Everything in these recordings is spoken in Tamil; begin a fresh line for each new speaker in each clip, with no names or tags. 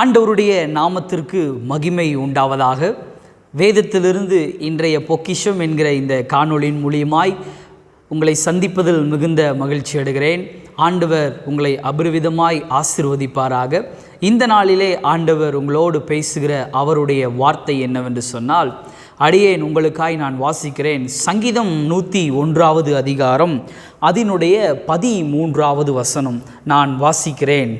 ஆண்டவருடைய நாமத்திற்கு மகிமை உண்டாவதாக. வேதத்திலிருந்து இன்றைய பொக்கிஷம் என்கிற இந்த காணொளியின் மூலியமாய் உங்களை சந்திப்பதில் மிகுந்த மகிழ்ச்சி அடைகிறேன். ஆண்டவர் உங்களை அபரிவிதமாய் ஆசிர்வதிப்பாராக. இந்த நாளிலே ஆண்டவர் உங்களோடு பேசுகிற அவருடைய வார்த்தை என்னவென்று சொன்னால் அடியேன் உங்களுக்காய் நான் வாசிக்கிறேன். சங்கீதம் நூற்றி ஒன்றாவது அதிகாரம் அதனுடைய பதிமூன்றாவது வசனம் நான் வாசிக்கிறேன்.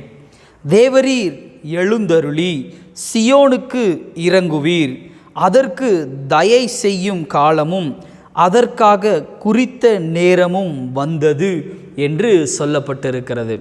தேவரீர் எழுந்தருளி சியோனுக்கு இறங்குவீர். அதற்கு தயை செய்யும் காலமும் அதற்காக குறித்த நேரமும் வந்தது என்று சொல்லப்பட்டிருக்கிறது.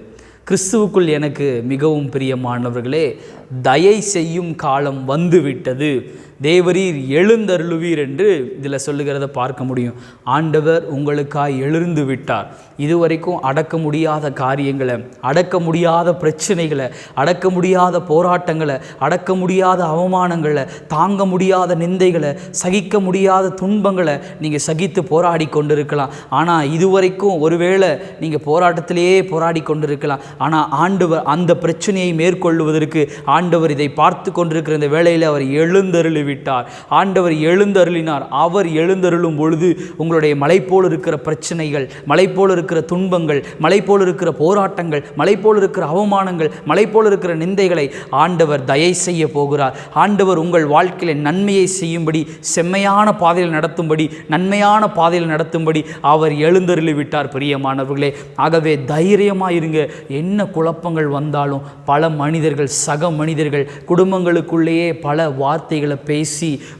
கிறிஸ்துவுக்குள் எனக்கு மிகவும் பிரியமானவர்களே தயை செய்யும் காலம் வந்துவிட்டது. தேவரீர் எழுந்தருளுவீர் என்று இதில் சொல்லுகிறத பார்க்க முடியும். ஆண்டவர் உங்களுக்காய் எழுந்து விட்டார். இதுவரைக்கும் அடக்க முடியாத காரியங்களை அடக்க முடியாத பிரச்சனைகளை அடக்க முடியாத போராட்டங்களை அடக்க முடியாத அவமானங்களை தாங்க முடியாத நிந்தைகளை சகிக்க முடியாத துன்பங்களை நீங்கள் சகித்து போராடி கொண்டிருக்கலாம். ஆனால் இதுவரைக்கும் ஒருவேளை நீங்கள் போராட்டத்திலேயே போராடி கொண்டிருக்கலாம். ஆனால் ஆண்டவர் அந்த பிரச்சனையை மேற்கொள்வதற்கு ஆண்டவர் இதை பார்த்து கொண்டிருக்கிற இந்த வேளையில் அவர் எழுந்தருளி விட்டார். ஆண்டவர் எழுந்தருளினார். அவர் எழுந்தருளும் பொழுது உங்களுடைய மலை போல் இருக்கிற பிரச்சனைகள் மலை போல் இருக்கிற துன்பங்கள் மலை போல் இருக்கிற போராட்டங்கள் மலை போல் இருக்கிற அவமானங்கள் மலை போல் இருக்கிற நிந்தைகளை ஆண்டவர் தயை செய்ய போகிறார். ஆண்டவர் உங்கள் வாழ்க்கையில் நன்மையை செய்யும்படி செம்மையான பாதையில் நடத்தும்படி நன்மையான பாதையில் நடத்தும்படி அவர் எழுந்தருளி விட்டார் பிரியமானவர்களே ஆகவே தைரியமாக இருங்க என்ன குழப்பங்கள் வந்தாலும் பல மனிதர்கள் சக மனிதர்கள் குடும்பங்களுக்குள்ளேயே பல வார்த்தைகளை பேச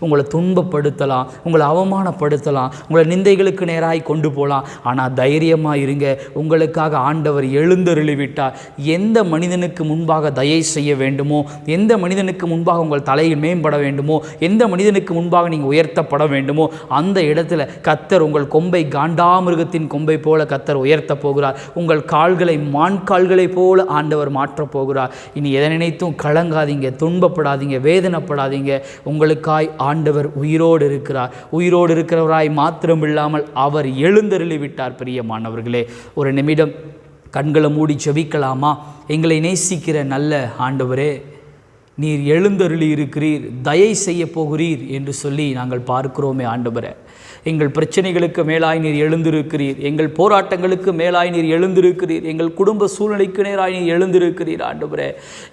உங்களை துன்பப்படுத்தலாம் உங்களை அவமானப்படுத்தலாம் உங்களை நிந்தைகளுக்கு நேராய் கொண்டு போகலாம் ஆனால் தைரியமாக இருங்க. உங்களுக்காக ஆண்டவர் எழுந்தருளிவிட்டார். எந்த மனிதனுக்கு முன்பாக தயை செய்ய வேண்டுமோ எந்த மனிதனுக்கு முன்பாக உங்கள் தலையில் மேம்பட வேண்டுமோ எந்த மனிதனுக்கு முன்பாக நீங்கள் உயர்த்தப்பட வேண்டுமோ அந்த இடத்துல கத்தர் உங்கள் கொம்பை காண்டாமிருகத்தின் கொம்பை போல கத்தர் உயர்த்த போகிறார். உங்கள் கால்களை மான் கால்களை போல ஆண்டவர் மாற்றப் போகிறார். இனி எதை நினைத்தும் கலங்காதீங்க துன்பப்படாதீங்க வேதனைப்படாதீங்க. உங்களுக்காய் ஆண்டவர் உயிரோடு இருக்கிறார். உயிரோடு இருக்கிறவராய் மாத்திரம் இல்லாமல் அவர் எழுந்தருளி விட்டார் பிரியமானவர்களே. ஒரு நிமிடம் கண்களை மூடி செவிக்கலாமா எங்களை நேசிக்கிற நல்ல ஆண்டவரே. நீர் எழுந்தருளி இருக்கிறீர் தயை செய்ய போகிறீர் என்று சொல்லி நாங்கள் பார்க்கிறோமே ஆண்டவரே. எங்கள் பிரச்சனைகளுக்கு மேலாய் நீர் எழுந்திருக்கிறீர் எங்கள் போராட்டங்களுக்கு மேலாய் நீர் எழுந்திருக்கிறீர் எங்கள் குடும்ப சூழ்நிலைக்கு நேராய் நீர் எழுந்திருக்கிறீர் ஆண்டவரே.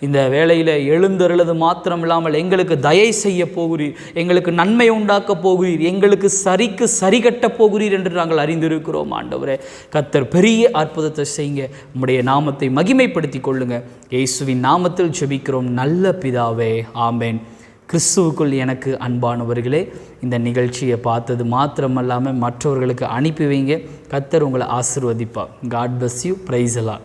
இந்த வேளையில் எழுந்தருளது மாத்திரம் இல்லாமல் எங்களுக்கு தயை செய்ய போகிறீர் எங்களுக்கு நன்மை உண்டாக்க போகிறீர் எங்களுக்கு சரிக்கு சரி கட்டப் போகிறீர் என்று நாங்கள் அறிந்திருக்கிறோம் ஆண்டவரே. கத்தர் பெரிய அற்புதத்தை செய்யுங்க. உம்முடைய நாமத்தை மகிமைப்படுத்திக் கொள்ளுங்க. இயேசுவின் நாமத்தில் ஜெபிக்கிறோம். நல்ல பிதாவே ஆம்பேன் கிறிஸ்துவுக்குள் எனக்கு அன்பானவர்களே இந்த நிகழ்ச்சியை பார்த்தது மாத்திரமல்லாமல் மற்றவர்களுக்கு அனுப்பி வைங்க. கத்தர் உங்களை ஆசிர்வதிப்பார். காட் பஸ் யூ பிரைஸ் எல்லாம்